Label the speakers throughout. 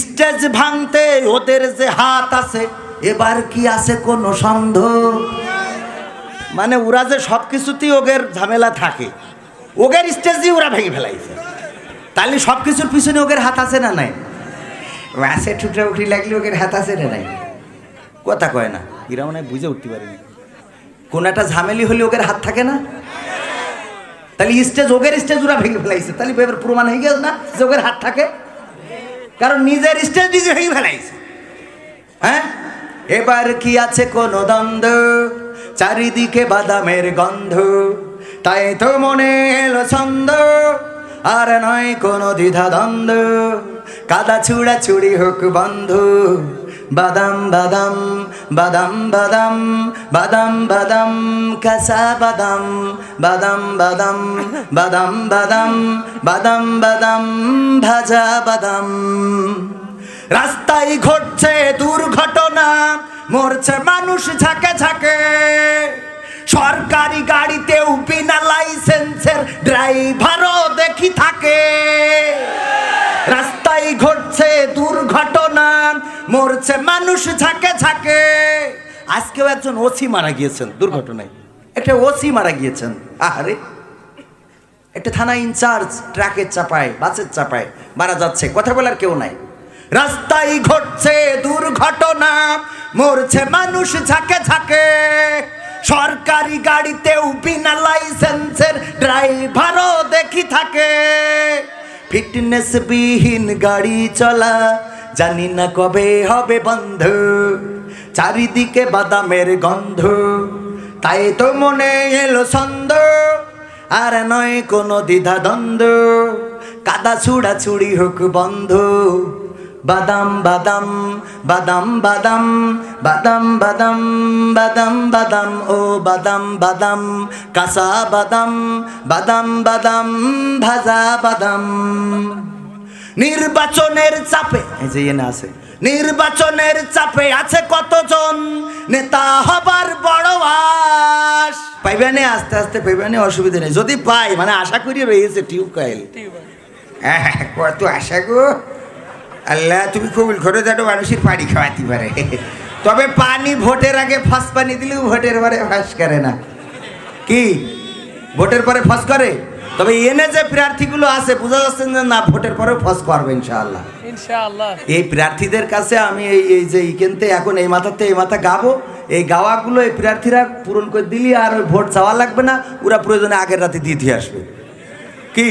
Speaker 1: Stage ভাঙতে ওদের যে হাত আছে, এবার কি আছে কোনো সন্দেহ? মানে ওরা যে সব কিছুতেই ওদের ঝামেলা থাকে ওদের স্টেজই ওরা ভেঙে ফেলাইছে। তাহলে সব কিছুর পিছনে ওগের হাত আছে না নাই? মাসে ঠুটরা উঠি লাগলে ওদের হাত আছে না নাই? কথা কয় না এরা মনে বুঝে উঠতে পারেনি। কোন একটা ঝামেলি হলে ওগের হাত থাকে না? তাহলে স্টেজ, ওগের স্টেজ ওরা ভেঙে ফেলাইছে। তাহলে প্রমাণ হয়ে গেল না যে ওদের হাত থাকে? কারণ নিজের স্টেজ নিজে ভেঙে ফেলাইছে। হ্যাঁ? এবার কি আছে কোনো দ্বন্দ্ব? চারিদিকে বাদামের গন্ধ। তাই তো মনে এলো ছন্দ। আর নয় কোনো দ্বিধা দ্বন্দ্ব কাদা ছুড়া ছুড়ি হোক বন্ধ। বাদাম বাদাম বাদাম বাদাম বাদাম বাদাম কাঁচা বাদাম বাদাম বাদাম বাদাম বাদাম বাদাম বাদাম ভাজা বাদাম রাস্তায় ঘটছে দুর্ঘটনা মরছে মানুষ ঝাঁকে ঝাঁকে সরকারি গাড়িতেও বিনা লাইসেন্সের ড্রাইভারও দেখি থাকে রাস্তায় ঘটছে দুর্ঘটনা মরছে মানুষ, ঝাঁকে ঝাঁকে। আজকেও একজন ওসি মারা গিয়েছেন, দুর্ঘটনায়। একটা ওসি মারা গিয়েছেন। আহারে। একটা থানা ইনচার্জ ট্রাকের চাপায়, বাসের চাপায় মারা যাচ্ছে, কথা বলার কেউ নাই। রাস্তায় ঘটছে দুর্ঘটনা, মরছে মানুষ, ঝাঁকে ঝাঁকে। সরকারি গাড়িতেও বিনা লাইসেন্সের ড্রাইভারও দেখি থাকে। ফিটনেস বিহীন গাড়ি চলা জানি না কবে হবে বন্ধ, চারিদিকে বাদামের গন্ধ। তাই তো মনে এলো ছন্দ, আর নয় কোনো দ্বিধা দ্বন্দ্ব কাদা ছুড়া ছুড়ি হোক বন্ধ। বাদাম বাদাম বাদাম বাদাম বাদাম বাদাম বাদাম বাদাম, ও বাদাম বাদাম। কাঁচা বাদাম বাদাম বাদাম, ভাজা বাদাম। নির্বাচনের চাপে যে আছে, নির্বাচনের চাপে আছে কতজন? নেতা হবার বড় আস পাইবানে আস্তে আস্তে পাইবানে অসুবিধা নেই। যদি পাই মানে আশা করি রয়েছে টিউবওয়েল। হ্যাঁ কত আশা গো। আল্লাহ, তুমি কবুল করে যাটো মানুষের পানি খাওয়াতে পারে। তবে পানি ভোটের আগে ফাঁস পানি দিলেও ভোটের পরে ফাঁস করে না। কি? ভোটের পরে ফাঁস করে? তবে এনে যে প্রার্থীগুলো আছে বোঝা যাচ্ছে যে না ভোটের পরে ফস করবে ইনশাআল্লাহ।
Speaker 2: ইনশাআল্লাহ।
Speaker 1: এই প্রার্থীদের কাছে আমি এই এই যে ইকেনতে এখন এই মাথাতে এই মাথা গাবো এই গাওয়াগুলো এই প্রার্থীরা পূরণ করে দিলি আর ওই ভোট চাওয়া লাগবে না ওরা প্রয়োজনে আগের রাতে দিয়ে দিয়ে আসবে। কি?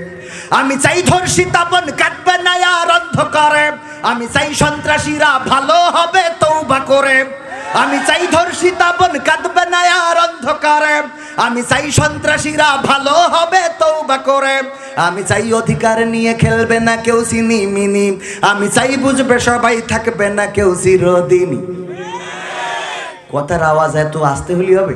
Speaker 1: আমি চাই ধর্ষিতা বোন কাটবে না আর অন্ধকারে। আমি চাই সন্ত্রাসীরা ভালো হবে তৌবা করে। আমি চাই ধর্ষিতা বোন কাঁদবে না আর অন্ধকারে। আমি চাই সন্ত্রাসীরা ভালো হবে তৌবা করে। আমি চাই অধিকার নিয়ে খেলবে না কেউ চিনি মিনি। আমি চাই বুঝবে সবাই থাকবে না কেউ চিরদিনই কথার আওয়াজ এত আসতে হলি হবে?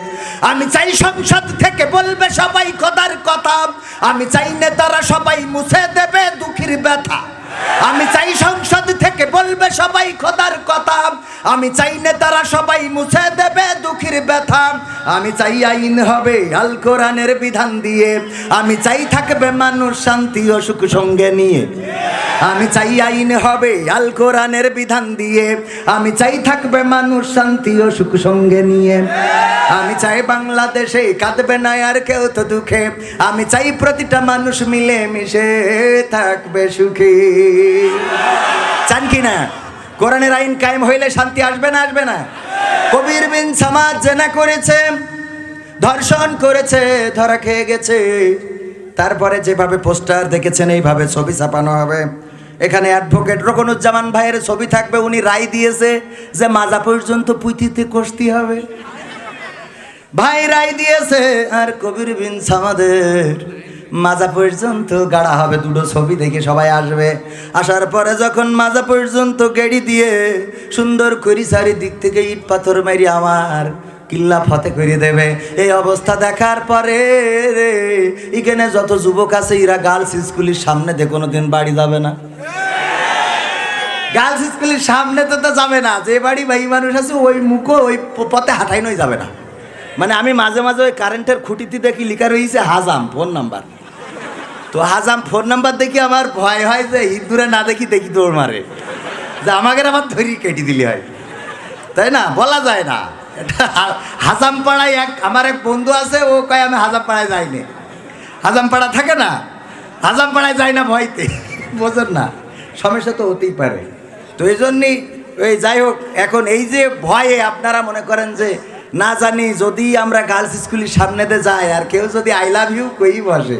Speaker 1: আমি চাই সংসদ থেকে বলবে সবাই খোদার কথা। আমি চাই নেতারা সবাই মুছে দেবে দুঃখীর ব্যথা। আমি চাই সংসদ থেকে বলবে সবাই খোদার কথা। আমি চাই নেতারা সবাই মুছে দেবে দুঃখীর ব্যথা। আমি চাই আইন হবে আল কোরআনের বিধান দিয়ে। আমি চাই থাকবে মানুষ শান্তি ও সুখ সঙ্গে নিয়ে। আমি চাই আইন হবে আল কোরআনের বিধান দিয়ে। আমি চাই থাকবে মানুষ শান্তি ও সুখ সঙ্গে নিয়ে। আমি চাই বাংলাদেশে কাঁদবে না আর কেউ তো দুঃখে। আমি চাই প্রতিটা মানুষ মিলে মিশে থাকবে সুখী। চান কি না? কোরআনের আইন কায়েম হইলে শান্তি আসবে না আসবে না? কবির বিন সমাজ জেনা করেছে, ধর্ষণ করেছে, ধরা খেয়ে গেছে। তারপরে যেভাবে পোস্টার দেখেছেন, এইভাবে ছবি ছাপানো হবে। এখানে অ্যাডভোকেট রকনুজ্জামান ভাইয়ের ছবি থাকবে, উনি রায় দিয়েছে যে মাজা পর্যন্ত পুঁথিতে কষতি হবে। ভাই রায় দিয়েছে, আর কবির বিন সামাদের। মাজা পর্যন্ত গাড়া হবে দুটো ছবি দেখে সবাই আসবে। আসার পরে যখন মাজা পর্যন্ত গেড়ি দিয়ে সুন্দর করি সারি দিক থেকে ইট পাথর মারি আমার কিল্লা ফতে করে দেবে। এই অবস্থা দেখার পরে রে, এখানে যত যুবক আছে, এরা গার্লস স্কুলের সামনে দিয়ে কোনো দিন বাড়ি যাবে না। গার্লস স্কুলের সামনে তো যাবে না, যে বাড়ি ভাই মানুষ আছে, ওই মুখো ওই পথে হাঁটাই নই যাবে না। মানে আমি মাঝে মাঝে ওই কারেন্টের খুঁটিতে দেখি লিখা রয়েছে হাজাম ফোন নাম্বার তো হাজাম ফোন নাম্বার দেখি আমার ভয় হয় যে ইঁদুরে না দেখি দেখি দৌড় মারে। যে আমাকে আবার ধরি কেটে দিলে হয়। তাই না? বলা যায় না। এটা হা- হাজাম পাড়ায় এক আমার এক বন্ধু আছে, ও কয়, আমি হাজাম পাড়ায় যাইনি হাজাম পাড়া থাকে না? হাজাম পাড়ায় যাই না ভয়তে? বোঝেন না। সমস্যা তো হতেই পারে। তো এই জন্যই ওই যাই হোক, এখন এই যে ভয়ে আপনারা মনে করেন যে না জানি যদি আমরা গার্লস স্কুলের সামনেতে যাই, আর কেউ যদি আই লাভ ইউ কই বসে?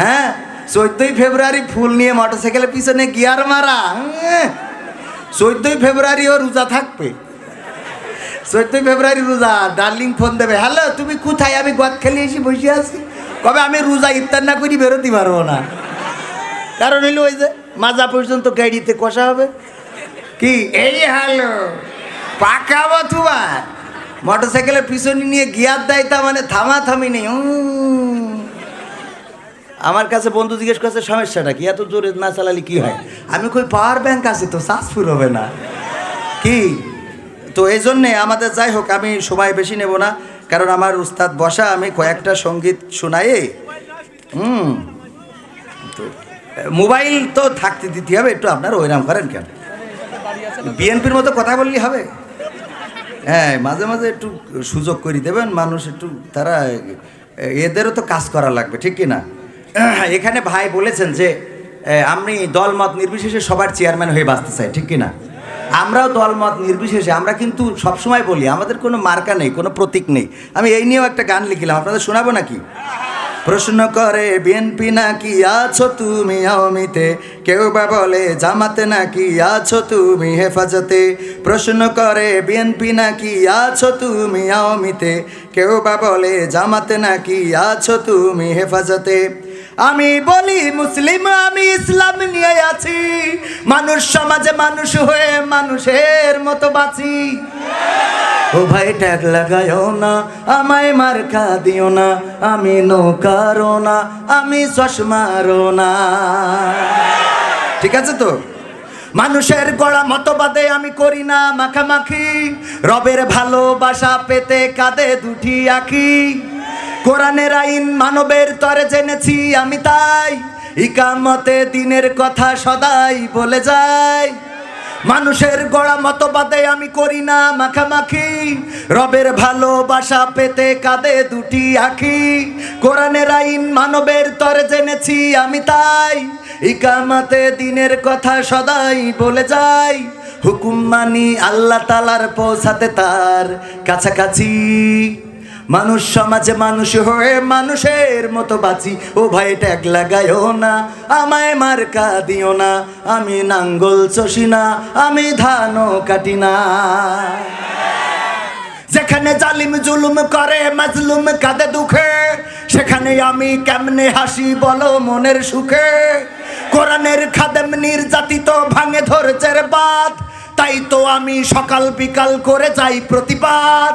Speaker 1: হ্যাঁ? চোদ্দই ফেব্রুয়ারি ফুল নিয়ে মোটরসাইকেলের পিছনে গিয়ার মারা চোদ্দই ফেব্রুয়ারি ও রোজা থাকবে। চোদ্দই ফেব্রুয়ারি রোজা ডার্লিং ফোন দেবে হ্যালো তুমি কোথায়? আমি গদ খেলে এসে বসে আছি। কবে আমি রোজা ইফতার না করি বেরোতে পারব না। কারণ হইল ওই যে মাজা পর্যন্ত গাড়িতে কষা হবে। কি? এই হ্যালো, পাকাবো তোমার। মোটর সাইকেলের পিছনে নিয়ে গিয়ার দেয় তা মানে থামা থামি নেই। আমার কাছে বন্ধু জিজ্ঞেস করছে সমস্যাটা কি এত জোরে না চালালে কি হয়? আমি কই পাওয়ার ব্যাংক আছে তো চার্জ ফুল হবে না। কি? তো এই জন্যে আমাদের যাই হোক আমি সময় বেশি নেব না কারণ আমার উস্তাদ বসা আমি কয়েকটা সংগীত শোনাই। হুম। তো মোবাইল তো থাকতে দিতে হবে একটু আপনারা ওইরাম করেন কেন? বিএনপির মতো কথা বললেই হবে। হ্যাঁ মাঝে মাঝে একটু সুযোগ করে দেবেন, মানুষ একটু, তারা, এদেরও তো কাজ করা লাগবে, ঠিক কি না? এখানে ভাই বলেছেন যে আমি দলমত নির্বিশেষে সবার চেয়ারম্যান হয়ে বাঁচতে চাই, ঠিক কি না? আমরাও দলমত নির্বিশেষে, আমরা কিন্তু সবসময় বলি, আমাদের কোনো মার্কা নেই, কোনো প্রতীক নেই। আমি এই নিয়েও একটা গান লিখিলাম, আপনাদের শোনাবো নাকি? প্রশ্ন করে, বিএনপি নাকি আছো তুমি অমিতে কেউ বা বলে, জামাতে নাকি আছো তুমি হেফাজতে? প্রশ্ন করে, বিএনপি নাকি আছো তুমি আওয়ামীতে? কেউ বা বলে, জামাতে নাকি আছো তুমি হেফাজতে? আমি বলি মুসলিম, আমি ইসলাম নিয়ে আছি। মানুষ সমাজে মানুষ হয়ে মানুষের মতো বাঁচি। ও ভাই, ট্যাগ লাগায়ও না, আমায় মার্কা দিও না, আমি নৌকারও না, আমি চশমারও না। ঠিক আছে তো? মানুষের গড়া মতবাদে আমি করি না মাখামাখি। রবের ভালোবাসা পেতে কাঁদে দুটি আঁকি কোরআনের আইন মানবের তরে জেনেছি আমি তাই। ইকামতে দিনের কথা সদাই বলে যাই। মানুষের গড়া মতবাদে আমি করি না মাখামাখি। রবের ভালোবাসা পেতে কাঁদে দুটি আখি। কোরআনের আইন মানবের তরে জেনেছি আমি তাই। ইকামাতে দিনের কথা সদাই বলে যাই। হুকুম মানি আল্লাহ তালার পৌঁছাতে তার কাছাকাছি। মানুষ সমাজে মানুষ হয়ে মানুষের মতো বাঁচি। ও ভাই, ট্যাগ লাগাইও না, আমায় মার্কা দিও না। আমি নাঙ্গল চষি না, আমি ধানও কাটি না। যেখানে জালিম জুলুম করে, মাজলুম কাঁদে দুঃখে। সেখানে আমি কেমনে হাসি বলো মনের সুখে? কোরআনের খাদেম নির্যাতিত ভাঙে ধরছের বাদ তাই তো আমি সকাল বিকাল করে যাই প্রতিবাদ।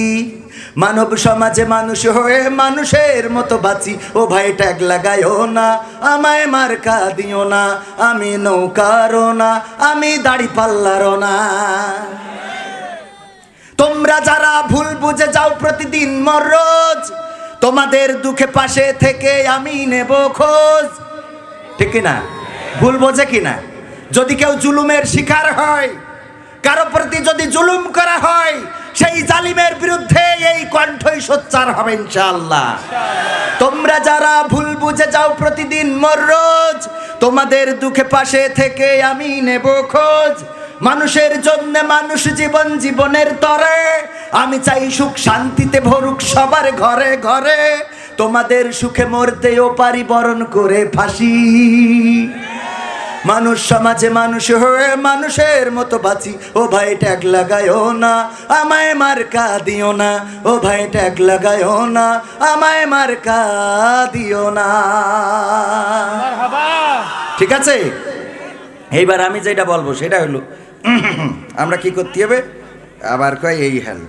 Speaker 1: মানব সমাজে মানুষ হয়ে মানুষের মতো বাঁচি। ও ভাই, ট্যাগ লাগাইও না, আমায় মার্কা দিও না, আমি নৌকারও না, আমি দাড়ি পাল্লারও না। তোমরা যারা ভুল বুঝে যাও প্রতিদিন মররোজ তোমাদের দুঃখে পাশে থেকে আমি নেব খোঁজ। ঠিক না? ভুল বোঝে কি না? যদি কেউ জুলুমের শিকার হয়, কারও প্রতি যদি জুলুম করা হয় সেই জালিমের বিরুদ্ধে এই কণ্ঠই সোচ্চার হবে ইনশাআল্লাহ। তোমরা যারা ভুল বুঝে যাও প্রতিদিন মোর রোজ, তোমাদের দুঃখে পাশে থেকে আমি নেব খোঁজ। মানুষের জন্য মানুষ জীবন জীবনের তরে, আমি চাই সুখ শান্তিতে ভরুক সবার ঘরে ঘরে। তোমাদের সুখে মরতেও পারি বরণ করে ফাঁসি। মানুষ সমাজে মানুষ হয়ে মানুষের মতো বাঁচি। ও ভাই ট্যাগ লাগায়ও না আমায় মার্কা দিও না। ও ভাই ট্যাগ লাগায়ও না আমায় মার্কা দিও না। ঠিক আছে? এইবার আমি যেটা বলব সেটা হলো আমরা কি করতে হবে? আবার কয় এই হ্যাল।